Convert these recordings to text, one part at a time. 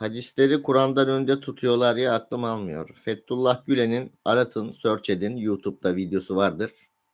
Hadisleri Kur'an'dan önde tutuyorlar ya aklım almıyor. Fethullah Gülen'in aratın, search edin. YouTube'da videosu vardır.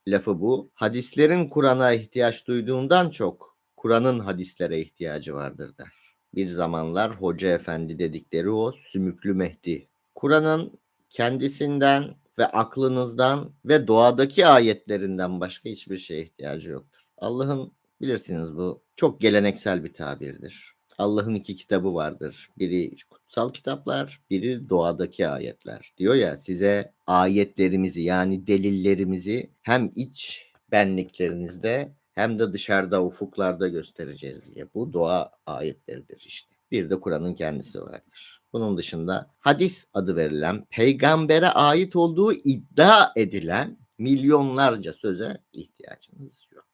Lafı bu. Hadislerin Kur'an'a ihtiyaç duyduğundan çok Kur'an'ın hadislere ihtiyacı vardır der. Bir zamanlar Hoca Efendi dedikleri o sümüklü Mehdi. Kur'an'ın kendisinden ve aklınızdan ve doğadaki ayetlerinden başka hiçbir şeye ihtiyacı yoktur. Allah'ın bilirsiniz bu çok geleneksel bir tabirdir. Allah'ın iki kitabı vardır. Biri kutsal kitaplar, biri doğadaki ayetler. Diyor ya size ayetlerimizi yani delillerimizi hem iç benliklerinizde hem de dışarıda ufuklarda göstereceğiz diye. Bu doğa ayetleridir işte. Bir de Kur'an'ın kendisi vardır. Bunun dışında hadis adı verilen, peygambere ait olduğu iddia edilen milyonlarca söze ihtiyacınız yok.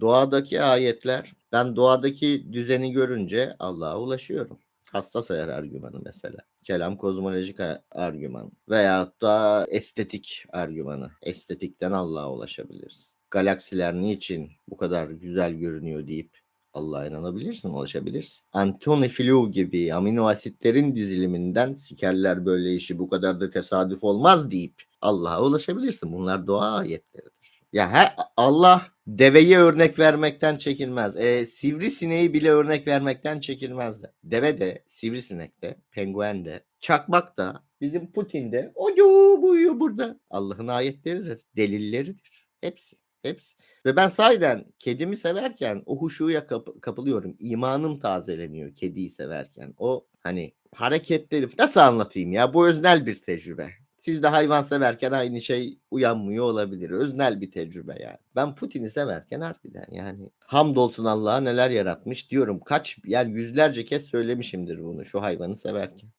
Doğadaki ayetler, ben doğadaki düzeni görünce Allah'a ulaşıyorum. Hassas ayar argümanı mesela. Kelam kozmolojik a- argüman veyahut da estetik argümanı. Estetikten Allah'a ulaşabiliriz. Galaksiler niçin bu kadar güzel görünüyor deyip Allah'a inanabilirsin, ulaşabilirsin. Antony Flew gibi amino asitlerin diziliminden sikerler böyle işi bu kadar da tesadüf olmaz deyip Allah'a ulaşabilirsin. Bunlar doğa ayetleridir. Ya he, Allah deveyi örnek vermekten çekinmez. E, sivrisineği bile örnek vermekten çekinmez de. Deve de, sivrisinek de, penguen de, çakmak da, bizim Putin de, oyu buyu burada. Allah'ın ayetleridir, delilleridir. Hepsi. Hepsi. Ve ben sahiden kedimi severken o huşuya kap- kapılıyorum. İmanım tazeleniyor kediyi severken. O hani hareketleri nasıl anlatayım ya? Bu öznel bir tecrübe. Siz de hayvan severken aynı şey uyanmıyor olabilir. Öznel bir tecrübe yani. Ben Putin'i severken harbiden yani hamdolsun Allah'a neler yaratmış diyorum. Kaç yani yüzlerce kez söylemişimdir bunu şu hayvanı severken.